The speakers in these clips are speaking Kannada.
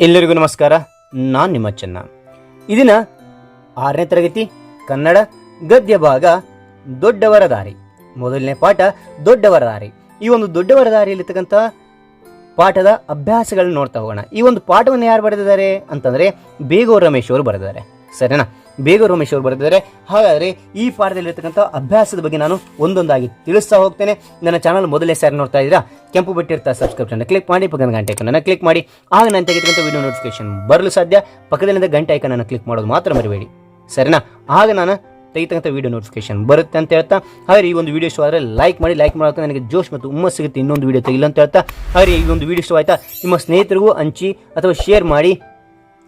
ಎಲ್ಲರಿಗೂ ನಮಸ್ಕಾರ. ನಾನು ನಿಮ್ಮ ಚೆನ್ನ. ಇದನ್ನ ಆರನೇ ತರಗತಿ, ಕನ್ನಡ, ಗದ್ಯ ಭಾಗ, ದೊಡ್ಡವರ ದಾರಿ. ಮೊದಲನೇ ಪಾಠ, ದೊಡ್ಡವರ ದಾರಿ. ಈ ಒಂದು ದೊಡ್ಡವರ ದಾರಿಯಲ್ಲಿರ್ತಕ್ಕಂಥ ಪಾಠದ ಅಭ್ಯಾಸಗಳನ್ನ ನೋಡ್ತಾ ಹೋಗೋಣ. ಈ ಒಂದು ಪಾಠವನ್ನು ಯಾರು ಬರೆದಿದ್ದಾರೆ ಅಂತಂದ್ರೆ ಬೇಗೋ ರಮೇಶ್ ಅವರು ಬರೆದಿದ್ದಾರೆ. ಸರಿನಾ? ಬೇಗೂರು ರೋಮೇಶ್ ಅವರು ಬರ್ತಿದ್ದಾರೆ. ಹಾಗಾದರೆ ಈ ಪಾಠದಲ್ಲಿರ್ತಕ್ಕಂಥ ಅಭ್ಯಾಸದ ಬಗ್ಗೆ ನಾನು ಒಂದೊಂದಾಗಿ ತಿಳಿಸ್ತಾ ಹೋಗ್ತೇನೆ. ನನ್ನ ಚಾನಲ್ ಮೊದಲೇ ಸಾರಿ ನೋಡ್ತಾ ಇದ್ದೀರಾ? ಕೆಂಪು ಬಟ್ಟಿರ್ತಾ ಸಬ್ಸ್ಕ್ರಿಪ್ಷನ್ ಕ್ಲಿಕ್ ಮಾಡಿ ಪಕ್ಕದ ಗಂಟೆ ಐಕನ್ ಕ್ಲಿಕ್ ಮಾಡಿ. ಆಗ ನಾನು ತೆಗೆದುಕೊಂತ ವಿಡಿಯೋ ನೋಟಿಫಿಕೇಶನ್ ಬರಲು ಸಾಧ್ಯ. ಪಕ್ಕದಲ್ಲಿಂದ ಗಂಟೆ ಐಕನ್ ಅನ್ನು ಕ್ಲಿಕ್ ಮಾಡೋದು ಮಾತ್ರ ಮರಿಬೇಡಿ. ಸರಿನಾ ಆಗ ನಾನು ತೆಗಿತಕ್ಕಂಥ ವಿಡಿಯೋ ನೋಟಿಫಿಕೇಶನ್ ಬರುತ್ತೆ ಅಂತ ಹೇಳ್ತಾ. ಹಾಗೆ ಈ ಒಂದು ವಿಡಿಯೋ ಇಷ್ಟ ಆದರೆ ಲೈಕ್ ಮಾಡಿ ಲೈಕ್ ಮಾಡೋಕೆ ನನಗೆ ಜೋಶ್ ಮತ್ತು ಉಮ್ಮಸ್ ಸಿಗುತ್ತೆ. ಇನ್ನೊಂದು ವಿಡಿಯೋ ತೆಗಿಲ್ಲ ಅಂತ ಹೇಳ್ತಾ. ಹಾಗೆ ಈ ಒಂದು ವಿಡಿಯೋ ಇಷ್ಟ ಆಯ್ತಾ? ನಿಮ್ಮ ಸ್ನೇಹಿತರಿಗೂ ಹಂಚಿ ಅಥವಾ ಶೇರ್ ಮಾಡಿ.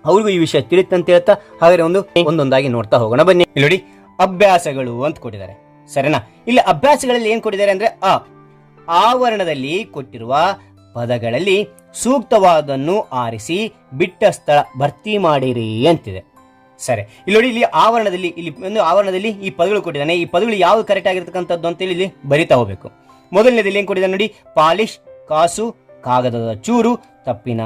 ಅವ್ರಿಗೂ ಈ ವಿಷಯ ತಿಳಿತಂತ ಹೇಳ್ತಾ ಹಾಗಾದ್ರೆ ಒಂದು ಒಂದೊಂದಾಗಿ ನೋಡ್ತಾ ಹೋಗೋಣ. ಬನ್ನಿ. ಇಲ್ಲಿ ನೋಡಿ, ಅಭ್ಯಾಸಗಳು ಅಂತ ಕೊಟ್ಟಿದ್ದಾರೆ. ಸರಿನಾ? ಇಲ್ಲಿ, ಅಭ್ಯಾಸಗಳಲ್ಲಿ ಏನ್ ಕೊಟ್ಟಿದ್ದಾರೆ ಅಂದ್ರೆ, ಆ, ಆವರಣದಲ್ಲಿ ಕೊಟ್ಟಿರುವ ಪದಗಳಲ್ಲಿ ಸೂಕ್ತವಾದನ್ನು ಆರಿಸಿ ಬಿಟ್ಟ ಸ್ಥಳ ಭರ್ತಿ ಮಾಡಿರಿ ಅಂತಿದೆ. ಸರಿ. ಇಲ್ಲಿ ನೋಡಿ, ಇಲ್ಲಿ ಆವರಣದಲ್ಲಿ, ಇಲ್ಲಿ ಒಂದು ಆವರಣದಲ್ಲಿ ಈ ಪದಗಳು ಕೊಟ್ಟಿದ್ದಾನೆ. ಈ ಪದಗಳು ಯಾವ್ದು ಕರೆಕ್ಟ್ ಆಗಿರ್ತಕ್ಕಂಥದ್ದು ಅಂತೇಳಿ ಇಲ್ಲಿ ಬರಿತಾ ಹೋಗ್ಬೇಕು. ಮೊದಲನೇದಲ್ಲಿ ಏನ್ ಕೊಟ್ಟಿದ್ದಾರೆ ನೋಡಿ, ಪಾಲಿಶ್, ಕಾಸು, ಕಾಗದದ ಚೂರು, ತಪ್ಪಿನ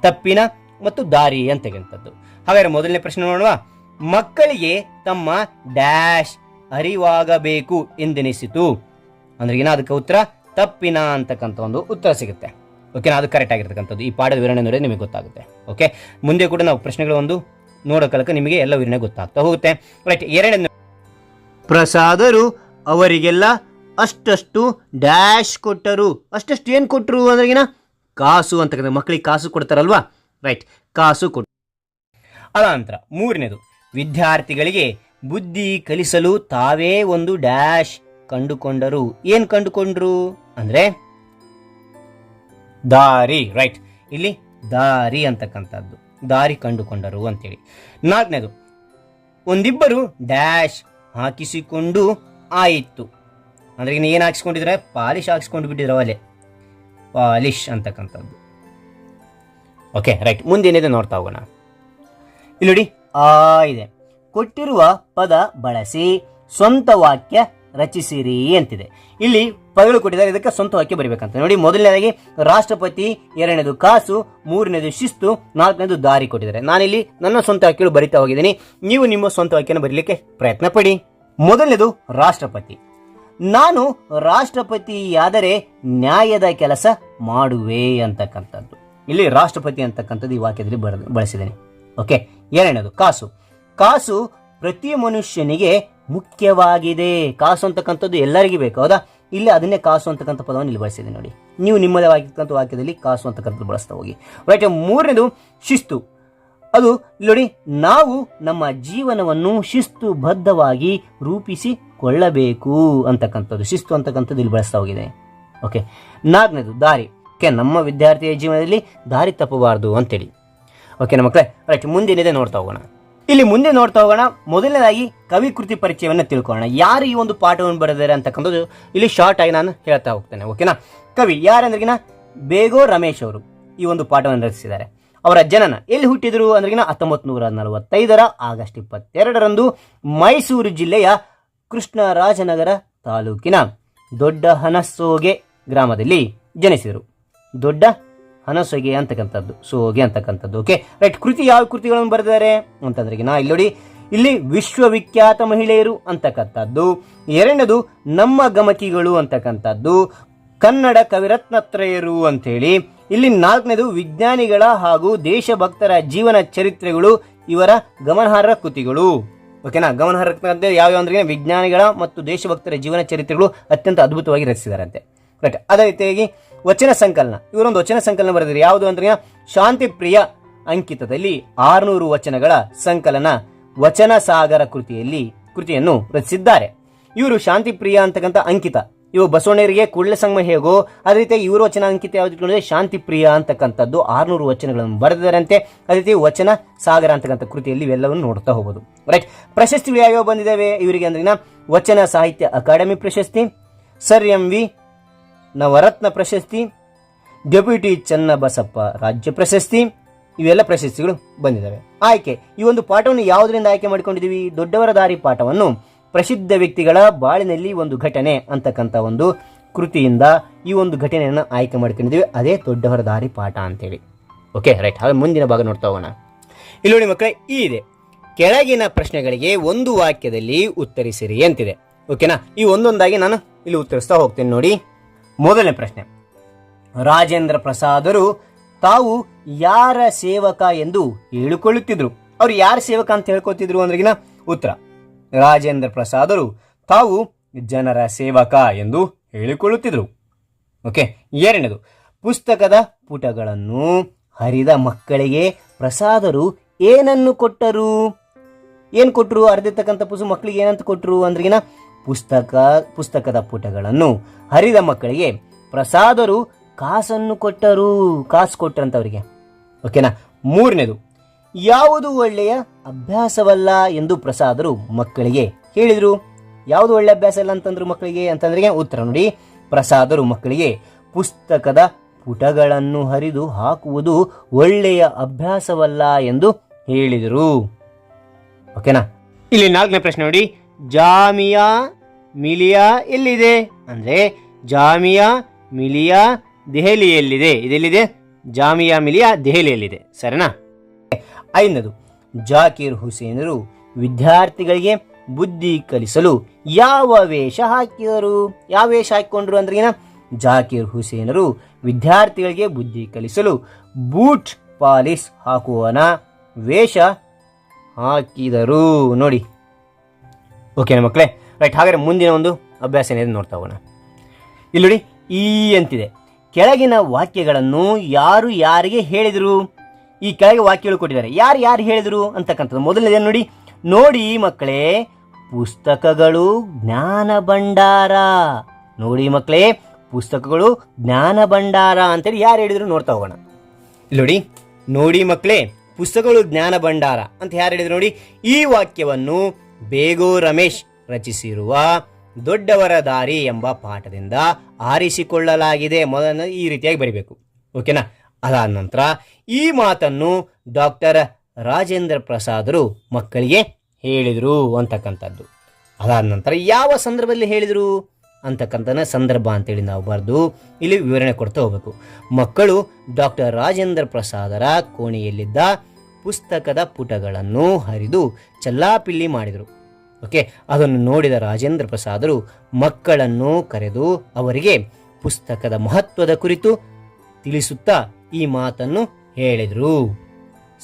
ತಪ್ಪಿನ ಮತ್ತು ದಾರಿ ಅಂತಕ್ಕಂಥದ್ದು ಹಾಗಾದ್ರೆ ಮೊದಲನೇ ಪ್ರಶ್ನೆ ನೋಡುವ. ಮಕ್ಕಳಿಗೆ ತಮ್ಮ ಡ್ಯಾಶ್ ಅರಿವಾಗಬೇಕು ಎಂದೆನಿಸಿತು? ಅಂದ್ರೆ ಏನ ಅದಕ್ಕೆ ಉತ್ತರ, ತಪ್ಪಿನ ಅಂತಕ್ಕಂಥ ಒಂದು ಉತ್ತರ ಸಿಗುತ್ತೆ. ಓಕೆನಾ ಅದು ಕರೆಕ್ಟ್ ಆಗಿರ್ತಕ್ಕಂಥದ್ದು. ಈ ಪಾಠದ ವಿವರಣೆ ನೋಡಿದ್ರೆ ನಿಮಗೆ ಗೊತ್ತಾಗುತ್ತೆ. ಓಕೆ ಮುಂದೆ ಕೂಡ ನಾವು ಪ್ರಶ್ನೆಗಳು ಒಂದು ನೋಡೋ ಕಲಕ ನಿಮಗೆ ಎಲ್ಲ ವಿವರಣೆ ಗೊತ್ತಾಗ್ತಾ ಹೋಗುತ್ತೆ. ರೈಟ್ ಎರಡನೇ ಪ್ರಸಾದರು ಅವರಿಗೆಲ್ಲ ಅಷ್ಟಷ್ಟು ಡ್ಯಾಶ್ ಕೊಟ್ಟರು. ಅಷ್ಟಷ್ಟು ಏನು ಕೊಟ್ಟರು ಅಂದ್ರೆ ಕಾಸು ಅಂತಕ್ಕಂಥ ಮಕ್ಕಳಿಗೆ ಕಾಸು ಕೊಡ್ತಾರಲ್ವಾ? ರೈಟ್ ಕಾಸು ಕೊಟ್ಟು ಅದಾನಂತರ ಮೂರನೇದು, ವಿದ್ಯಾರ್ಥಿಗಳಿಗೆ ಬುದ್ಧಿ ಕಲಿಸಲು ತಾವೇ ಒಂದು ಡ್ಯಾಶ್ ಕಂಡುಕೊಂಡರು. ಏನ್ ಕಂಡುಕೊಂಡ್ರು? ಅಂದ್ರೆ ದಾರಿ ರೈಟ್ ಇಲ್ಲಿ ದಾರಿ ಅಂತಕ್ಕಂಥದ್ದು. ದಾರಿ ಕಂಡುಕೊಂಡರು ಅಂತೇಳಿ. ನಾಲ್ಕನೇದು, ಒಂದಿಬ್ಬರು ಡ್ಯಾಶ್ ಹಾಕಿಸಿಕೊಂಡು ಆಯಿತು. ಅಂದ್ರೆ ಇನ್ನು ಏನು ಹಾಕಿಸ್ಕೊಂಡಿದ್ರೆ? ಪಾಲಿಶ್ ಹಾಕಿಸ್ಕೊಂಡು ಬಿಟ್ಟಿದ್ರು ಅವಲೆ ಪಾಲಿಶ್ ಅಂತಕ್ಕಂಥದ್ದು. ಓಕೆ ರೈಟ್ ಮುಂದೇನಿದೆ ನೋಡ್ತಾ ಹೋಗೋಣ. ಇಲ್ಲಿ ನೋಡಿ. ಆ, ಇದೆ. ಕೊಟ್ಟಿರುವ ಪದ ಬಳಸಿ ಸ್ವಂತ ವಾಕ್ಯ ರಚಿಸಿರಿ ಅಂತಿದೆ. ಇಲ್ಲಿ ಪದಗಳು ಕೊಟ್ಟಿದ್ದಾರೆ, ಇದಕ್ಕೆ ಸ್ವಂತ ವಾಕ್ಯ ಬರೀಬೇಕಂತ. ನೋಡಿ, ಮೊದಲನೇದಾಗಿ ರಾಷ್ಟ್ರಪತಿ, ಎರಡನೇದು ಕಾಸು, ಮೂರನೇದು ಶಿಸ್ತು, ನಾಲ್ಕನೇದು ದಾರಿ ಕೊಟ್ಟಿದ್ದಾರೆ. ನಾನಿಲ್ಲಿ ನನ್ನ ಸ್ವಂತ ವಾಕ್ಯಗಳು ಬರಿತಾ ಹೋಗಿದ್ದೀನಿ. ನೀವು ನಿಮ್ಮ ಸ್ವಂತ ವಾಕ್ಯನ ಬರೀಲಿಕ್ಕೆ ಪ್ರಯತ್ನ ಪಡಿ. ಮೊದಲನೇದು ರಾಷ್ಟ್ರಪತಿ. ನಾನು ರಾಷ್ಟ್ರಪತಿಯಾದರೆ ನ್ಯಾಯದ ಕೆಲಸ ಮಾಡುವೆ ಅಂತಕ್ಕಂಥದ್ದು. ಇಲ್ಲಿ ರಾಷ್ಟ್ರಪತಿ ಅಂತಕ್ಕಂಥದ್ದು ಈ ವಾಕ್ಯದಲ್ಲಿ ಬಳಸಿದ್ದೇನೆ. ಓಕೆ ಎರಡನೇದು ಕಾಸು. ಕಾಸು ಪ್ರತಿ ಮನುಷ್ಯನಿಗೆ ಮುಖ್ಯವಾಗಿದೆ. ಕಾಸು ಅಂತಕ್ಕಂಥದ್ದು ಎಲ್ಲರಿಗೂ ಬೇಕು, ಹೌದಾ? ಇಲ್ಲಿ ಅದನ್ನೇ ಕಾಸು ಅಂತಕ್ಕಂಥ ಪದವನ್ನು ಇಲ್ಲಿ ಬಳಸಿದೆ ನೋಡಿ. ನೀವು ನಿಮ್ಮದೇ ಆಗಿರ್ತಕ್ಕಂಥ ವಾಕ್ಯದಲ್ಲಿ ಕಾಸು ಅಂತಕ್ಕಂಥದ್ದು ಬಳಸ್ತಾ ಹೋಗಿ. ರೈಟ್ ಮೂರನೇದು, ಶಿಸ್ತು. ಅದು ಇಲ್ಲಿ ನೋಡಿ, ನಾವು ನಮ್ಮ ಜೀವನವನ್ನು ಶಿಸ್ತುಬದ್ಧವಾಗಿ ರೂಪಿಸಿಕೊಳ್ಳಬೇಕು ಅಂತಕ್ಕಂಥದ್ದು. ಶಿಸ್ತು ಅಂತಕ್ಕಂಥದ್ದು ಇಲ್ಲಿ ಬಳಸ್ತಾ ಹೋಗಿದೆ ಓಕೆ ನಾಲ್ಕನೇದು, ದಾರಿ. ನಮ್ಮ ವಿದ್ಯಾರ್ಥಿಯ ಜೀವನದಲ್ಲಿ ದಾರಿ ತಪ್ಪಬಾರದು ಅಂತೇಳಿ. ಓಕೆ ಮಕ್ಕಳೇ ರೈಟ್ ಮುಂದಿನಿದೆ ನೋಡ್ತಾ ಹೋಗೋಣ. ಇಲ್ಲಿ ಮುಂದೆ ನೋಡ್ತಾ ಹೋಗೋಣ, ಮೊದಲನೇದಾಗಿ ಕವಿ ಕೃತಿ ಪರಿಚಯವನ್ನು ತಿಳ್ಕೊಳ್ಳೋಣ. ಯಾರು ಈ ಒಂದು ಪಾಠವನ್ನು ಬರೆದಿದ್ದಾರೆ ಅಂತಕ್ಕಂಥದ್ದು ಇಲ್ಲಿ ಶಾರ್ಟ್ ಆಗಿ ನಾನು ಹೇಳ್ತಾ ಹೋಗ್ತೇನೆ ಓಕೆನಾ ಕವಿ ಯಾರಂದ್ರಿಗಿನ? ಬೇಗೋ ರಮೇಶ್ ಅವರು ಈ ಒಂದು ಪಾಠವನ್ನು ರಚಿಸಿದ್ದಾರೆ. ಅವರ ಜನನ ಎಲ್ಲಿ ಹುಟ್ಟಿದ್ರು ಅಂದ್ರಿಗಿನ? ಹತ್ತೊಂಬತ್ತು ನೂರ ನಲವತ್ತೈದರ ಆಗಸ್ಟ್ ಇಪ್ಪತ್ತೆರಡರಂದು ಮೈಸೂರು ಜಿಲ್ಲೆಯ ಕೃಷ್ಣರಾಜನಗರ ತಾಲೂಕಿನ ದೊಡ್ಡ ಹನಸೋಗೆ ಗ್ರಾಮದಲ್ಲಿ ಜನಿಸಿದರು. ದೊಡ್ಡ ಹನಸೊಗೆ ಅಂತಕ್ಕಂಥದ್ದು, ಸೋಗೆ ಅಂತಕ್ಕಂಥದ್ದು ಓಕೆ ರೈಟ್ ಕೃತಿ ಯಾವ ಕೃತಿಗಳನ್ನು ಬರೆದಿದ್ದಾರೆ? ಅಂತಂದ್ರೆ ನಾ ಇಲ್ಲಿ ನೋಡಿ, ಇಲ್ಲಿ ವಿಶ್ವವಿಖ್ಯಾತ ಮಹಿಳೆಯರು ಅಂತಕ್ಕಂಥದ್ದು, ಎರಡನೇದು ನಮ್ಮ ಗಮಕಿಗಳು ಅಂತಕ್ಕಂಥದ್ದು, ಕನ್ನಡ ಕವಿರತ್ನತ್ರಯರು ಅಂತೇಳಿ ಇಲ್ಲಿ ನಾಲ್ಕನೇದು ವಿಜ್ಞಾನಿಗಳ ಹಾಗೂ ದೇಶಭಕ್ತರ ಜೀವನ ಚರಿತ್ರೆಗಳು, ಇವರ ಗಮನಾರ್ಹ ಕೃತಿಗಳು. ಓಕೆನಾ ಗಮನಾರ್ಹ ಯಾವ್ಯಾವ ಅಂದ್ರೆ, ವಿಜ್ಞಾನಿಗಳ ಮತ್ತು ದೇಶಭಕ್ತರ ಜೀವನ ಚರಿತ್ರೆಗಳು ಅತ್ಯಂತ ಅದ್ಭುತವಾಗಿ ರಚಿಸಿದಾರಂತೆ. ರೈಟ್ ಅದೇ ರೀತಿಯಾಗಿ ವಚನ ಸಂಕಲನ. ಇವರೊಂದು ವಚನ ಸಂಕಲನ ಬರೆದಿದ್ದಾರೆ. ಯಾವುದು ಅಂದ್ರೆ ಶಾಂತಿ ಪ್ರಿಯ ಅಂಕಿತದಲ್ಲಿ ಆರುನೂರು ವಚನಗಳ ಸಂಕಲನ ವಚನ ಸಾಗರ ಕೃತಿಯಲ್ಲಿ ಕೃತಿಯನ್ನು ರಚಿಸಿದ್ದಾರೆ. ಇವರು ಶಾಂತಿ ಪ್ರಿಯ ಅಂತಕ್ಕಂಥ ಅಂಕಿತ. ಇವು ಬಸವಣ್ಣರಿಗೆ ಕೂಡಲ ಸಂಗಮ ಹೇಗೋ, ಅದೇ ರೀತಿ ಇವರು ವಚನ ಅಂಕಿತ ಯಾವ್ದು ಇಟ್ಕೊಂಡಿದ್ರೆ ಶಾಂತಿ ಪ್ರಿಯ ಅಂತಕ್ಕಂಥದ್ದು ಆರುನೂರು ವಚನಗಳನ್ನು ಬರೆದಿದ್ದಾರಂತೆ. ಅದೇ ರೀತಿ ವಚನ ಸಾಗರ ಅಂತಕ್ಕಂಥ ಕೃತಿಯಲ್ಲಿ ಇವೆಲ್ಲವನ್ನು ನೋಡ್ತಾ ಹೋಗೋದು. ರೈಟ್ ಪ್ರಶಸ್ತಿಗಳು ಯಾವ್ಯಾವ ಬಂದಿದ್ದಾವೆ? ಇವರಿಗೆ ಅಂದ್ರೆ ವಚನ ಸಾಹಿತ್ಯ ಅಕಾಡೆಮಿ ಪ್ರಶಸ್ತಿ, ಸರ್ ಎಂ ವಿ ನವರತ್ನ ಪ್ರಶಸ್ತಿ, ಡೆಪ್ಯೂಟಿ ಚನ್ನಬಸಪ್ಪ ರಾಜ್ಯ ಪ್ರಶಸ್ತಿ, ಇವೆಲ್ಲ ಪ್ರಶಸ್ತಿಗಳು ಬಂದಿದ್ದಾವೆ. ಆಯ್ಕೆ, ಈ ಒಂದು ಪಾಠವನ್ನು ಯಾವುದರಿಂದ ಆಯ್ಕೆ ಮಾಡಿಕೊಂಡಿದ್ದೀವಿ? ದೊಡ್ಡವರ ದಾರಿ ಪಾಠವನ್ನು ಪ್ರಸಿದ್ಧ ವ್ಯಕ್ತಿಗಳ ಬಾಳಿನಲ್ಲಿ ಒಂದು ಘಟನೆ ಅಂತಕ್ಕಂಥ ಒಂದು ಕೃತಿಯಿಂದ ಈ ಒಂದು ಘಟನೆಯನ್ನು ಆಯ್ಕೆ ಮಾಡ್ಕೊಂಡಿದ್ದೀವಿ. ಅದೇ ದೊಡ್ಡವರ ದಾರಿ ಪಾಠ ಅಂತೇಳಿ. Okay, right. ಹಾಗೆ ಮುಂದಿನ ಭಾಗ ನೋಡ್ತಾ ಹೋಗೋಣ. ಇಲ್ಲಿ ನೋಡಿ ಮಕ್ಕಳೇ, ಈ ಇದೆ. ಕೆಳಗಿನ ಪ್ರಶ್ನೆಗಳಿಗೆ ಒಂದು ವಾಕ್ಯದಲ್ಲಿ ಉತ್ತರಿಸಿರಿ ಅಂತಿದೆ. ಓಕೆನಾ? ಈ ಒಂದೊಂದಾಗಿ ನಾನು ಇಲ್ಲಿ ಉತ್ತರಿಸ್ತಾ ಹೋಗ್ತೇನೆ ನೋಡಿ. ಮೊದಲನೇ ಪ್ರಶ್ನೆ. ರಾಜೇಂದ್ರ ಪ್ರಸಾದರು ತಾವು ಯಾರ ಸೇವಕ ಎಂದು ಹೇಳಿಕೊಳ್ಳುತ್ತಿದ್ರು? ಅವ್ರು ಯಾರ ಸೇವಕ ಅಂತ ಹೇಳ್ಕೊತಿದ್ರು ಅಂದ್ರಗಿನ ಉತ್ತರ. ರಾಜೇಂದ್ರ ಪ್ರಸಾದರು ತಾವು ಜನರ ಸೇವಕ ಎಂದು ಹೇಳಿಕೊಳ್ಳುತ್ತಿದ್ರು. ಓಕೆ, ಎರಡನೇದು. ಪುಸ್ತಕದ ಪುಟಗಳನ್ನು ಹರಿದ ಮಕ್ಕಳಿಗೆ ಪ್ರಸಾದರು ಏನನ್ನು ಕೊಟ್ಟರು? ಏನು ಕೊಟ್ಟರು ಅರ್ಧಿರ್ತಕ್ಕಂಥ ಪುಸ್ತಕ ಮಕ್ಕಳಿಗೆ ಏನಂತ ಕೊಟ್ಟರು ಅಂದ್ರಿಗಿನ ಪುಸ್ತಕ, ಪುಸ್ತಕದ ಪುಟಗಳನ್ನು ಹರಿದ ಮಕ್ಕಳಿಗೆ ಪ್ರಸಾದರು, ಕಾಸನ್ನು ಕೊಟ್ಟರು, ಕಾಸು ಕೊಟ್ಟರಂತವರಿಗೆ. ಓಕೆನಾ? ಮೂರನೇದು, ಯಾವುದು ಒಳ್ಳೆಯ ಅಭ್ಯಾಸವಲ್ಲ ಎಂದು ಪ್ರಸಾದರು ಮಕ್ಕಳಿಗೆ ಹೇಳಿದರು. ಯಾವುದು ಒಳ್ಳೆಯ ಅಭ್ಯಾಸ ಇಲ್ಲ ಅಂತಂದ್ರು ಮಕ್ಕಳಿಗೆ ಅಂತಂದ್ರೆ ಉತ್ತರ ನೋಡಿ. ಪ್ರಸಾದರು ಮಕ್ಕಳಿಗೆ ಪುಸ್ತಕದ ಪುಟಗಳನ್ನು ಹರಿದು ಹಾಕುವುದು ಒಳ್ಳೆಯ ಅಭ್ಯಾಸವಲ್ಲ ಎಂದು ಹೇಳಿದರು. ಓಕೆನಾ? ಇಲ್ಲಿ ನಾಲ್ಕನೇ ಪ್ರಶ್ನೆ ನೋಡಿ. ಜಾಮಿಯಾ ಮಿಲಿಯಾ ಎಲ್ಲಿದೆ? ಅಂದ್ರೆ ಜಾಮಿಯಾ ಮಿಲಿಯಾ ದೆಹಲಿಯಲ್ಲಿದೆ. ಇದೆಲ್ಲಿದೆ? ಜಾಮಿಯಾ ಮಿಲಿಯಾ ದೆಹಲಿಯಲ್ಲಿದೆ. ಸರಿನಾ? ಐದನೇದು, ಜಾಕೀರ್ ಹುಸೇನರು ವಿದ್ಯಾರ್ಥಿಗಳಿಗೆ ಬುದ್ಧಿ ಕಲಿಸಲು ಯಾವ ವೇಷ ಹಾಕಿದರು? ಯಾವ ವೇಷ ಹಾಕಿಕೊಂಡ್ರು ಅಂದ್ರೆ ಏನ? ಜಾಕೀರ್ ಹುಸೇನರು ವಿದ್ಯಾರ್ಥಿಗಳಿಗೆ ಬುದ್ಧಿ ಕಲಿಸಲು ಬೂಟ್ ಪಾಲಿಸ್ ಹಾಕುವನ ವೇಷ ಹಾಕಿದರು. ನೋಡಿ. ಓಕೆ, ಮಕ್ಕಳೇ ರೈಟ್ ಹಾಗಾದರೆ ಮುಂದಿನ ಒಂದು ಅಭ್ಯಾಸ ಏನಿದೆ ನೋಡ್ತಾ ಹೋಗೋಣ. ಇಲ್ಲಿ ನೋಡಿ, ಈ ಅಂತಿದೆ. ಕೆಳಗಿನ ವಾಕ್ಯಗಳನ್ನು ಯಾರು ಯಾರಿಗೆ ಹೇಳಿದರು? ಈ ಕೆಳಗೆ ವಾಕ್ಯಗಳು ಕೊಟ್ಟಿದ್ದಾರೆ. ಯಾರು ಯಾರು ಹೇಳಿದರು ಅಂತಕ್ಕಂಥದ್ದು. ಮೊದಲನೇದೇ ನೋಡಿ? ನೋಡಿ ಮಕ್ಕಳೇ, ಪುಸ್ತಕಗಳು ಜ್ಞಾನ ಭಂಡಾರ. ನೋಡಿ ಮಕ್ಕಳೇ, ಪುಸ್ತಕಗಳು ಜ್ಞಾನ ಭಂಡಾರ ಅಂತೇಳಿ ಯಾರು ಹೇಳಿದರು ನೋಡ್ತಾ ಹೋಗೋಣ. ಇಲ್ಲಿ ನೋಡಿ ನೋಡಿ ಮಕ್ಕಳೇ, ಪುಸ್ತಕಗಳು ಜ್ಞಾನ ಭಂಡಾರ ಅಂತ ಯಾರು ಹೇಳಿದ್ರು ನೋಡಿ? ಈ ವಾಕ್ಯವನ್ನು ಬೇಗೋ ರಮೇಶ್ ರಚಿಸಿರುವ ದೊಡ್ಡವರ ದಾರಿ ಎಂಬ ಪಾಠದಿಂದ ಆರಿಸಿಕೊಳ್ಳಲಾಗಿದೆ. ಮೊದಲ ಈ ರೀತಿಯಾಗಿ ಬರಿಬೇಕು. ಓಕೆನಾ? ಅದಾದ ನಂತರ ಈ ಮಾತನ್ನು ಡಾಕ್ಟರ್ ರಾಜೇಂದ್ರ ಪ್ರಸಾದರು ಮಕ್ಕಳಿಗೆ ಹೇಳಿದರು ಅಂತಕ್ಕಂಥದ್ದು. ಅದಾದ ನಂತರ ಯಾವ ಸಂದರ್ಭದಲ್ಲಿ ಹೇಳಿದರು ಅಂತಕ್ಕಂಥ ಸಂದರ್ಭ ಅಂತೇಳಿ ನಾವು ಬರೆದು ಇಲ್ಲಿ ವಿವರಣೆ ಕೊಡ್ತಾ ಹೋಗಬೇಕು. ಮಕ್ಕಳು ಡಾಕ್ಟರ್ ರಾಜೇಂದ್ರ ಪ್ರಸಾದರ ಕೋಣೆಯಲ್ಲಿದ್ದ ಪುಸ್ತಕದ ಪುಟಗಳನ್ನು ಹರಿದು ಚಲ್ಲಾಪಿಲ್ಲಿ ಮಾಡಿದರು. ಓಕೆ? ಅದನ್ನು ನೋಡಿದ ರಾಜೇಂದ್ರ ಪ್ರಸಾದರು ಮಕ್ಕಳನ್ನು ಕರೆದು ಅವರಿಗೆ ಪುಸ್ತಕದ ಮಹತ್ವದ ಕುರಿತು ತಿಳಿಸುತ್ತಾ ಈ ಮಾತನ್ನು ಹೇಳಿದರು.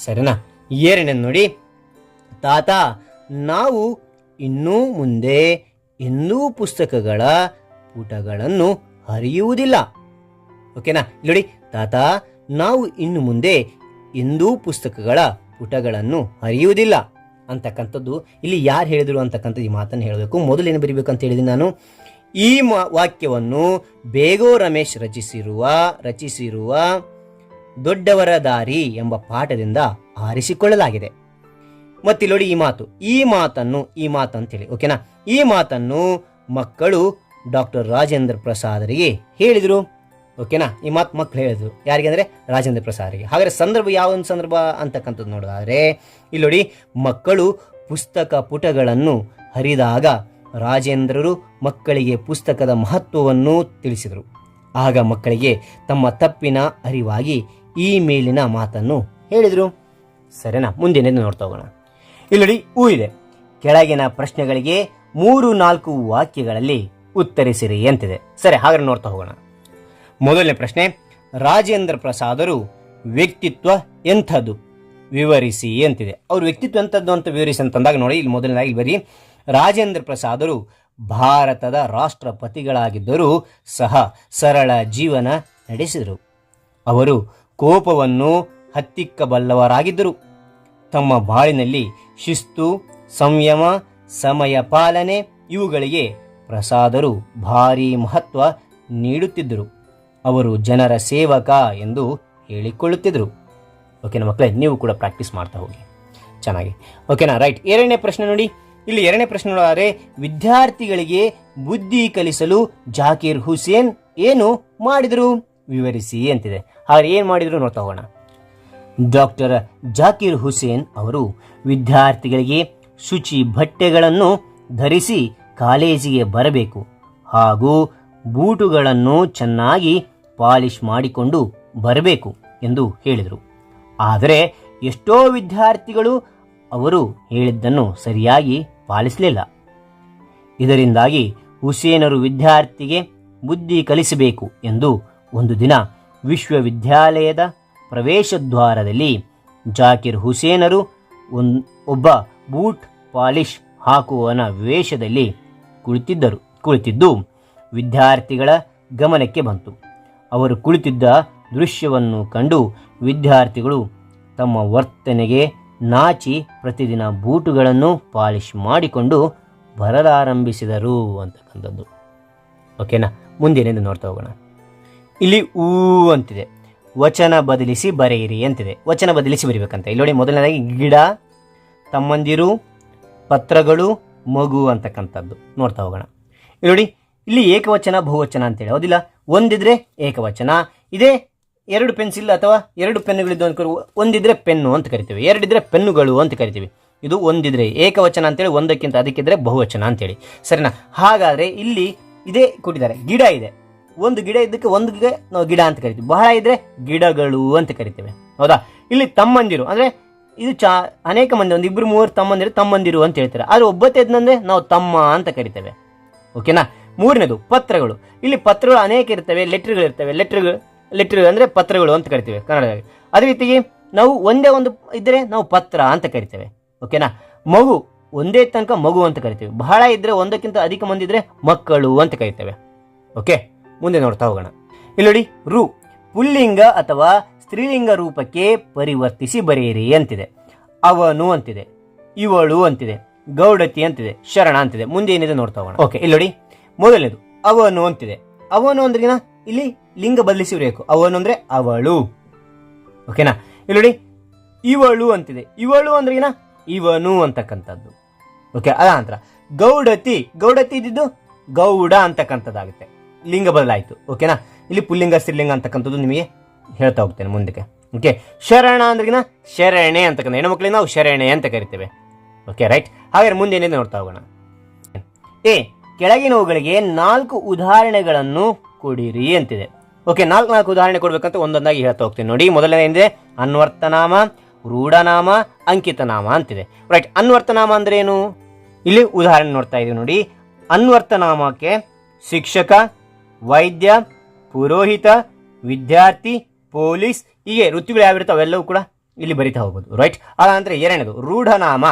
ಸರಿನಾ? ಏರನೇ ನೋಡಿ, ತಾತ, ನಾವು ಇನ್ನೂ ಮುಂದೆ ಎಂದೂ ಪುಸ್ತಕಗಳ ಪುಟಗಳನ್ನು ಹರಿಯುವುದಿಲ್ಲ. ಓಕೆನಾ? ನೋಡಿ, ತಾತ, ನಾವು ಇನ್ನು ಮುಂದೆ ಎಂದೂ ಪುಸ್ತಕಗಳ ಪುಟಗಳನ್ನು ಹರಿಯುವುದಿಲ್ಲ. ಅಂತಕ್ಕಂಥದ್ದು. ಇಲ್ಲಿ ಯಾರು ಹೇಳಿದರು ಅಂತಕ್ಕಂಥದ್ದು ಈ ಮಾತನ್ನು ಹೇಳಬೇಕು. ಮೊದಲು ಏನು ಬರೀಬೇಕು ಅಂತ ಹೇಳಿದ್ದೀನಿ ನಾನು. ಈ ವಾಕ್ಯವನ್ನು ಬೇಗೋ ರಮೇಶ್ ರಚಿಸಿರುವ ರಚಿಸಿರುವ ದೊಡ್ಡವರ ದಾರಿ ಎಂಬ ಪಾಠದಿಂದ ಆರಿಸಿಕೊಳ್ಳಲಾಗಿದೆ. ಮತ್ತೆ ನೋಡಿ ಈ ಮಾತು, ಈ ಮಾತನ್ನು, ಈ ಮಾತು ಅಂತೇಳಿ ಓಕೆನಾ? ಈ ಮಾತನ್ನು ಮಕ್ಕಳು ಡಾಕ್ಟರ್ ರಾಜೇಂದ್ರ ಪ್ರಸಾದರಿಗೆ ಹೇಳಿದರು. ಓಕೆನಾ? ಈ ಮಾತು ಮಕ್ಕಳು ಹೇಳಿದ್ರು. ಯಾರಿಗೆ ಅಂದರೆ ರಾಜೇಂದ್ರ ಪ್ರಸಾದ್ಗೆ ಹಾಗಾದರೆ ಸಂದರ್ಭ ಯಾವ ಒಂದು ಸಂದರ್ಭ ಅಂತಕ್ಕಂಥದ್ದು ನೋಡಿದ್ರೆ ಇಲ್ಲಿ ನೋಡಿ, ಮಕ್ಕಳು ಪುಸ್ತಕ ಪುಟಗಳನ್ನು ಹರಿದಾಗ ರಾಜೇಂದ್ರರು ಮಕ್ಕಳಿಗೆ ಪುಸ್ತಕದ ಮಹತ್ವವನ್ನು ತಿಳಿಸಿದರು. ಆಗ ಮಕ್ಕಳಿಗೆ ತಮ್ಮ ತಪ್ಪಿನ ಅರಿವಾಗಿ ಈ ಮೇಲಿನ ಮಾತನ್ನು ಹೇಳಿದರು. ಸರಿನಾ? ಮುಂದಿನ ನೋಡ್ತಾ ಹೋಗೋಣ. ಇಲ್ಲಿ ನೋಡಿ, ಊ ಇದೆ. ಕೆಳಗಿನ ಪ್ರಶ್ನೆಗಳಿಗೆ ಮೂರು ನಾಲ್ಕು ವಾಕ್ಯಗಳಲ್ಲಿ ಉತ್ತರಿಸಿರಿ ಅಂತಿದೆ. ಸರಿ, ಹಾಗಾದ್ರೆ ನೋಡ್ತಾ ಹೋಗೋಣ. ಮೊದಲನೇ ಪ್ರಶ್ನೆ, ರಾಜೇಂದ್ರ ಪ್ರಸಾದರು ವ್ಯಕ್ತಿತ್ವ ಎಂಥದ್ದು? ವಿವರಿಸಿ ಅಂತಿದೆ. ಅವ್ರ ವ್ಯಕ್ತಿತ್ವ ಎಂಥದ್ದು ಅಂತ ವಿವರಿಸಿ ಅಂತಂದಾಗ ನೋಡಿ, ಇಲ್ಲಿ ಮೊದಲನೇದಾಗಿ ಬರೀ, ರಾಜೇಂದ್ರ ಪ್ರಸಾದರು ಭಾರತದ ರಾಷ್ಟ್ರಪತಿಗಳಾಗಿದ್ದರೂ ಸಹ ಸರಳ ಜೀವನ ನಡೆಸಿದರು. ಅವರು ಕೋಪವನ್ನು ಹತ್ತಿಕ್ಕಬಲ್ಲವರಾಗಿದ್ದರು. ತಮ್ಮ ಬಾಳಿನಲ್ಲಿ ಶಿಸ್ತು, ಸಂಯಮ, ಸಮಯ ಪಾಲನೆ, ಇವುಗಳಿಗೆ ಪ್ರಸಾದರು ಭಾರೀ ಮಹತ್ವ ನೀಡುತ್ತಿದ್ದರು. ಅವರು ಜನರ ಸೇವಕ ಎಂದು ಹೇಳಿಕೊಳ್ಳುತ್ತಿದ್ದರು. ಓಕೆನಾ ಮಕ್ಕಳೇ, ನೀವು ಕೂಡ ಪ್ರಾಕ್ಟೀಸ್ ಮಾಡ್ತಾ ಹೋಗಿ. ಚೆನ್ನಾಗಿ. ಓಕೆನಾ, ರೈಟ್. ಎರಡನೇ ಪ್ರಶ್ನೆ ನೋಡಿ. ಇಲ್ಲಿ ಎರಡನೇ ಪ್ರಶ್ನೆ ನೋಡಿದರೆ ವಿದ್ಯಾರ್ಥಿಗಳಿಗೆ ಬುದ್ಧಿ ಕಲಿಸಲು ಜಾಕೀರ್ ಹುಸೇನ್ ಏನು ಮಾಡಿದರು? ವಿವರಿಸಿ ಅಂತಿದೆ. ಹಾಗೆ ಏನು ಮಾಡಿದರು ನೋಡ್ತಾ ಹೋಗೋಣ. ಡಾಕ್ಟರ್ ಜಾಕೀರ್ ಹುಸೇನ್ ಅವರು ವಿದ್ಯಾರ್ಥಿಗಳಿಗೆ ಶುಚಿ ಬಟ್ಟೆಗಳನ್ನು ಧರಿಸಿ ಕಾಲೇಜಿಗೆ ಬರಬೇಕು ಹಾಗೂ ಬೂಟುಗಳನ್ನು ಚೆನ್ನಾಗಿ ಪಾಲಿಶ್ ಮಾಡಿಕೊಂಡು ಬರಬೇಕು ಎಂದು ಹೇಳಿದರು. ಆದರೆ ಎಷ್ಟೋ ವಿದ್ಯಾರ್ಥಿಗಳು ಅವರು ಹೇಳಿದ್ದನ್ನು ಸರಿಯಾಗಿ ಪಾಲಿಸಲಿಲ್ಲ. ಇದರಿಂದಾಗಿ ಹುಸೇನರು ವಿದ್ಯಾರ್ಥಿಗೆ ಬುದ್ಧಿ ಕಲಿಸಬೇಕು ಎಂದು ಒಂದು ದಿನ ವಿಶ್ವವಿದ್ಯಾಲಯದ ಪ್ರವೇಶದ್ವಾರದಲ್ಲಿ ಜಾಕಿರ್ ಹುಸೇನರು ಒಬ್ಬ ಬೂಟ್ ಪಾಲಿಶ್ ಹಾಕುವನ ವೇಷದಲ್ಲಿ ಕುಳಿತಿದ್ದರು, ಕುಳಿತಿದ್ದು ವಿದ್ಯಾರ್ಥಿಗಳ ಗಮನಕ್ಕೆ ಬಂತು. ಅವರು ಕುಳಿತಿದ್ದ ದೃಶ್ಯವನ್ನು ಕಂಡು ವಿದ್ಯಾರ್ಥಿಗಳು ತಮ್ಮ ವರ್ತನೆಗೆ ನಾಚಿ ಪ್ರತಿದಿನ ಬೂಟುಗಳನ್ನು ಪಾಲಿಶ್ ಮಾಡಿಕೊಂಡು ಬರಲಾರಂಭಿಸಿದರು ಅಂತಕ್ಕಂಥದ್ದು. ಓಕೆನಾ ಮುಂದೇನೆಂದು ನೋಡ್ತಾ ಹೋಗೋಣ. ಇಲ್ಲಿ ಊ ಅಂತಿದೆ. ವಚನ ಬದಲಿಸಿ ಬರೆಯಿರಿ ಅಂತಿದೆ. ವಚನ ಬದಲಿಸಿ ಬರಿಬೇಕಂತ. ಇಲ್ಲಿ ನೋಡಿ ಮೊದಲನೇದಾಗಿ ಗಿಡ, ತಮ್ಮಂದಿರು, ಪತ್ರಗಳು, ಮಗು ಅಂತಕ್ಕಂಥದ್ದು. ನೋಡ್ತಾ ಹೋಗೋಣ. ಇಲ್ಲಿ ನೋಡಿ, ಇಲ್ಲಿ ಏಕವಚನ, ಬಹುವಚನ ಅಂತೇಳಿ. ಹೌದಿಲ್ಲ? ಒಂದಿದ್ರೆ ಏಕವಚನ. ಇದೇ ಎರಡು ಪೆನ್ಸಿಲ್ ಅಥವಾ ಎರಡು ಪೆನ್ನುಗಳಿದ್ದು ಅಂತ ಒಂದಿದ್ರೆ ಪೆನ್ನು ಅಂತ ಕರಿತೀವಿ. ಎರಡಿದ್ರೆ ಪೆನ್ನುಗಳು ಅಂತ ಕರಿತೀವಿ. ಇದು ಒಂದಿದ್ರೆ ಏಕವಚನ ಅಂತೇಳಿ, ಒಂದಕ್ಕಿಂತ ಅದಕ್ಕಿದ್ರೆ ಬಹುವಚನ ಅಂತೇಳಿ. ಸರಿನಾ? ಹಾಗಾದ್ರೆ ಇಲ್ಲಿ ಇದೇ ಕೊಟ್ಟಿದ್ದಾರೆ. ಗಿಡ ಇದೆ. ಒಂದು ಗಿಡ ಇದ್ದಕ್ಕೆ ಒಂದು ನಾವು ಗಿಡ ಅಂತ ಕರಿತೀವಿ. ಬಹಳ ಇದ್ರೆ ಗಿಡಗಳು ಅಂತ ಕರಿತೇವೆ. ಹೌದಾ? ಇಲ್ಲಿ ತಮ್ಮಂದಿರು, ಅಂದ್ರೆ ಇದು ಚಾ ಅನೇಕ ಮಂದಿ ಒಂದು ಇಬ್ಬರು ಮೂವರು ತಮ್ಮಂದಿರು ತಮ್ಮಂದಿರು ಅಂತ ಹೇಳ್ತಾರೆ. ಆದ್ರೆ ಒಬ್ಬತ್ತೆ ಇದ್ನಂದ್ರೆ ನಾವು ತಮ್ಮ ಅಂತ ಕರಿತೇವೆ. ಓಕೆನಾ? ಮೂರನೇದು ಪತ್ರಗಳು. ಇಲ್ಲಿ ಪತ್ರಗಳು ಅನೇಕ ಇರ್ತವೆ, ಲೆಟ್ರ್ಗಳು ಇರ್ತವೆ. ಲೆಟ್ರ್ಗಳು ಲೆಟ್ರ್ ಅಂದ್ರೆ ಪತ್ರಗಳು ಅಂತ ಕರಿತೀವಿ ಕನ್ನಡದಲ್ಲಿ. ಅದೇ ರೀತಿಗೆ ನಾವು ಒಂದೇ ಒಂದು ಇದ್ರೆ ನಾವು ಪತ್ರ ಅಂತ ಕರಿತೇವೆ. ಓಕೆನಾ? ಮಗು ಒಂದೇ ತನಕ ಮಗು ಅಂತ ಕರಿತೀವಿ. ಬಹಳ ಇದ್ರೆ ಒಂದಕ್ಕಿಂತ ಅಧಿಕ ಮಂದಿ ಇದ್ರೆ ಮಕ್ಕಳು ಅಂತ ಕರಿತೇವೆ. ಓಕೆ? ಮುಂದೆ ನೋಡ್ತಾ ಹೋಗೋಣ. ಇಲ್ಲಿ ನೋಡಿ, ರು, ಪುಲ್ಲಿಂಗ ಅಥವಾ ಸ್ತ್ರೀಲಿಂಗ ರೂಪಕ್ಕೆ ಪರಿವರ್ತಿಸಿ ಬರೆಯಿರಿ ಅಂತಿದೆ. ಅವನು ಅಂತಿದೆ, ಇವಳು ಅಂತಿದೆ, ಗೌಡತಿ ಅಂತಿದೆ, ಶರಣ ಅಂತಿದೆ. ಮುಂದೆ ಏನಿದೆ ನೋಡ್ತಾ ಹೋಗೋಣ. ಓಕೆ, ಇಲ್ಲಿ ನೋಡಿ ಮೊದಲನೇದು, ಅವನು ಅಂತಿದೆ. ಅವನು ಅಂದ್ರೆ ಇಲ್ಲಿ ಲಿಂಗ ಬದಲಿಸಿ ಬರೆಯಬೇಕು ಅವನು ಅಂದ್ರೆ ಅವಳು. ಓಕೆನಾ? ಇಲ್ಲಿ ನೋಡಿ, ಇವಳು ಅಂತಿದೆ. ಇವಳು ಅಂದ್ರಿಗಿನ ಇವನು ಅಂತಕ್ಕಂಥದ್ದು. ಓಕೆ ಅದ ನಂತರ, ಗೌಡತಿ ಗೌಡತಿ ಇದ್ದಿದ್ದು ಗೌಡ ಅಂತಕ್ಕಂಥದ್ದಾಗುತ್ತೆ. ಲಿಂಗ ಬದಲಾಯಿತು. ಓಕೆನಾ? ಇಲ್ಲಿ ಪುಲ್ಲಿಂಗ, ಸ್ತ್ರೀಲಿಂಗ ಅಂತಕ್ಕಂಥದ್ದು ನಿಮಗೆ ಹೇಳ್ತಾ ಹೋಗ್ತೇನೆ ಮುಂದಕ್ಕೆ. ಓಕೆ, ಶರಣ ಅಂದ್ರಿಗಿನ ಶರಣೆ ಅಂತಕ್ಕಂಥ, ಹೆಣ್ಮಕ್ಳಿಗೆ ನಾವು ಶರಣೆ ಅಂತ ಕರಿತೇವೆ. Okay, right? ಹಾಗಾದ್ರೆ ಮುಂದೆ ಏನೇನು ನೋಡ್ತಾ ಹೋಗೋಣ. ಎ ಕೆಳಗಿನವುಗಳಿಗೆ ನಾಲ್ಕು ಉದಾಹರಣೆಗಳನ್ನು ಕೊಡಿರಿ ಅಂತಿದೆ. ಓಕೆ ನಾಲ್ಕು ನಾಲ್ಕು ಉದಾಹರಣೆ ಕೊಡ್ಬೇಕಂತ ಒಂದೊಂದಾಗಿ ಹೇಳ್ತಾ ಹೋಗ್ತೀನಿ. ನೋಡಿ, ಮೊದಲನೇ ಏನಿದೆ ಅನ್ವರ್ತನಾಮ, ರೂಢನಾಮ, ಅಂಕಿತನಾಮ ಅಂತಿದೆ. ರೈಟ್ ಅನ್ವರ್ತನಾಮ ಅಂದ್ರೆ ಏನು? ಇಲ್ಲಿ ಉದಾಹರಣೆ ನೋಡ್ತಾ ಇದೀವಿ ನೋಡಿ. ಅನ್ವರ್ತನಾಮಕ್ಕೆ ಶಿಕ್ಷಕ, ವೈದ್ಯ, ಪುರೋಹಿತ, ವಿದ್ಯಾರ್ಥಿ, ಪೊಲೀಸ್, ಹೀಗೆ ವೃತ್ತಿಗಳು ಯಾವಿರುತ್ತೆ ಅವೆಲ್ಲವೂ ಕೂಡ ಇಲ್ಲಿ ಬರಿತಾ ಹೋಗ್ಬೋದು ರೈಟ್ ಅದಂದ್ರೆ ಎರಡನೇದು, ರೂಢನಾಮ.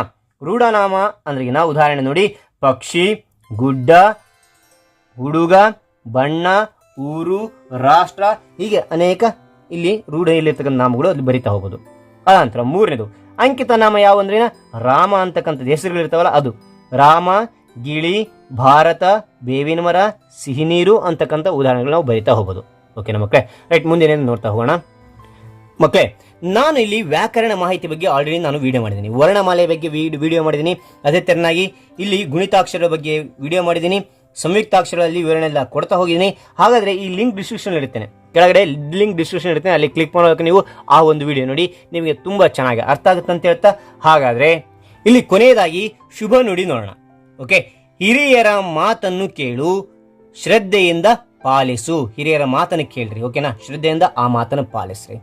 ರೂಢನಾಮ ಅಂದ್ರೆ ನಾವು ಉದಾಹರಣೆ ನೋಡಿ. ಪಕ್ಷಿ ಗುಡ್ಡ ಹುಡುಗ ಬಣ್ಣ, ಊರು, ರಾಷ್ಟ್ರ ಹೀಗೆ ಅನೇಕ ಇಲ್ಲಿ ರೂಢಿಯಲ್ಲಿರ್ತಕ್ಕಂಥ ನಾಮಗಳು ಅಲ್ಲಿ ಬರಿತಾ ಹೋಗೋದು. ನಂತರ ಮೂರನೇದು, ಅಂಕಿತ ನಾಮ ಯಾವ ಅಂದ್ರೆ ರಾಮ ಅಂತಕ್ಕಂಥ ಹೆಸರುಗಳಿರ್ತಾವಲ್ಲ ಅದು. ರಾಮ, ಗಿಳಿ, ಭಾರತ, ಬೇವಿನ ಮರ, ಸಿಹಿನೀರು ಅಂತಕ್ಕಂಥ ಉದಾಹರಣೆಗಳು ನಾವು ಬರಿತಾ ಹೋಗೋದು. ನಮ್ಮ ಮಕ್ಕಳೇ? ರೈಟ್ ಮುಂದೆ ಏನೇನು ನೋಡ್ತಾ ಹೋಗೋಣ? ಮಕ್ಕಳೇ ನಾನು ಇಲ್ಲಿ ವ್ಯಾಕರಣ ಮಾಹಿತಿ ಬಗ್ಗೆ ಆಲ್ರೆಡಿ ನಾನು ವಿಡಿಯೋ ಮಾಡಿದ್ದೀನಿ. ವರ್ಣಮಾಲೆ ಬಗ್ಗೆ ವಿಡಿಯೋ ಮಾಡಿದ್ದೀನಿ. ಅದೇ ತೆರನಾಗಿ ಇಲ್ಲಿ ಗುಣಿತಾಕ್ಷರ ಬಗ್ಗೆ ವಿಡಿಯೋ ಮಾಡಿದ್ದೀನಿ. ಸಂಯುಕ್ತಾಕ್ಷರಗಳಲ್ಲಿ ವಿವರಣೆ ಎಲ್ಲ ಕೊಡ್ತಾ ಹೋಗಿದ್ದೀನಿ. ಹಾಗಾದ್ರೆ ಈ ಲಿಂಕ್ ಡಿಸ್ಕ್ರಿಪ್ಷನ್ ಇರ್ತೇನೆ. ಕೆಳಗಡೆ ಲಿಂಕ್ ಡಿಸ್ಕ್ರಿಪ್ಷನ್ ಇರ್ತೇನೆ. ಅಲ್ಲಿ ಕ್ಲಿಕ್ ಮಾಡೋದಕ್ಕೆ ನೀವು ಆ ಒಂದು ವಿಡಿಯೋ ನೋಡಿ. ನಿಮಗೆ ತುಂಬಾ ಚೆನ್ನಾಗಿ ಅರ್ಥ ಆಗುತ್ತೆ ಅಂತ ಹೇಳ್ತಾ. ಹಾಗಾದ್ರೆ ಇಲ್ಲಿ ಕೊನೆಯದಾಗಿ ಶುಭ ನುಡಿ ನೋಡೋಣ. ಓಕೆ ಹಿರಿಯರ ಮಾತನ್ನು ಕೇಳು, ಶ್ರದ್ಧೆಯಿಂದ ಪಾಲಿಸು. ಹಿರಿಯರ ಮಾತನ್ನು ಕೇಳ್ರಿ. ಓಕೆನಾ ಶ್ರದ್ಧೆಯಿಂದ ಆ ಮಾತನ್ನು ಪಾಲಿಸ್ರಿ.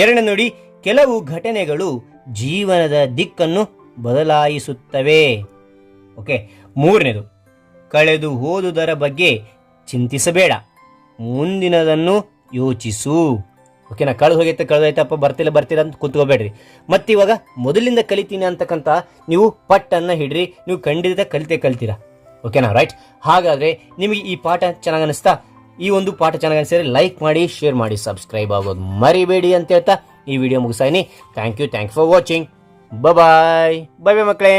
ಎರಡನೇ ನೋಡಿ, ಕೆಲವು ಘಟನೆಗಳು ಜೀವನದ ದಿಕ್ಕನ್ನು ಬದಲಾಯಿಸುತ್ತವೆ. ಓಕೆ, ಮೂರನೇದು, ಕಳೆದು ಹೋದುದರ ಬಗ್ಗೆ ಚಿಂತಿಸಬೇಡ. ಮುಂದಿನದನ್ನು ಯೋಚಿಸು. ಓಕೆನಾ ಕಳೆದು ಹೋಗೈತೆ ಕಳೆದೋಯ್ತಪ್ಪ ಬರ್ತಿಲ್ಲ ಬರ್ತಿಲ್ಲ ಅಂತ ಕೂತ್ಕೋಬೇಡ್ರಿ. ಮತ್ತೆ ಇವಾಗ ಮೊದಲಿಂದ ಕಲಿತೀನಿ ಅಂತಕ್ಕಂಥ ನೀವು ಪಟ್ಟನ್ನ ಹಿಡ್ರಿ, ನೀವು ಖಂಡಿತ ಕಲಿತೆ ಕಲ್ತೀರಾ. ಓಕೆನಾ, ರೈಟ್? ಹಾಗಾದ್ರೆ ನಿಮಗೆ ಈ ಪಾಠ ಚೆನ್ನಾಗಿ ಈ ಒಂದು ಪಾಠ ಚೆನ್ನಾಗಿ ಅನಿಸಿದ್ರೆ ಲೈಕ್ ಮಾಡಿ ಶೇರ್ ಮಾಡಿ ಸಬ್ಸ್ಕ್ರೈಬ್ ಆಗೋದು ಮರಿಬೇಡಿ ಅಂತ ಹೇಳ್ತಾ ಈ video ಮುಗಿಸಾಯಿನಿ thank you thank for watching bye bye bye ಮಕ್ಕಳೇ.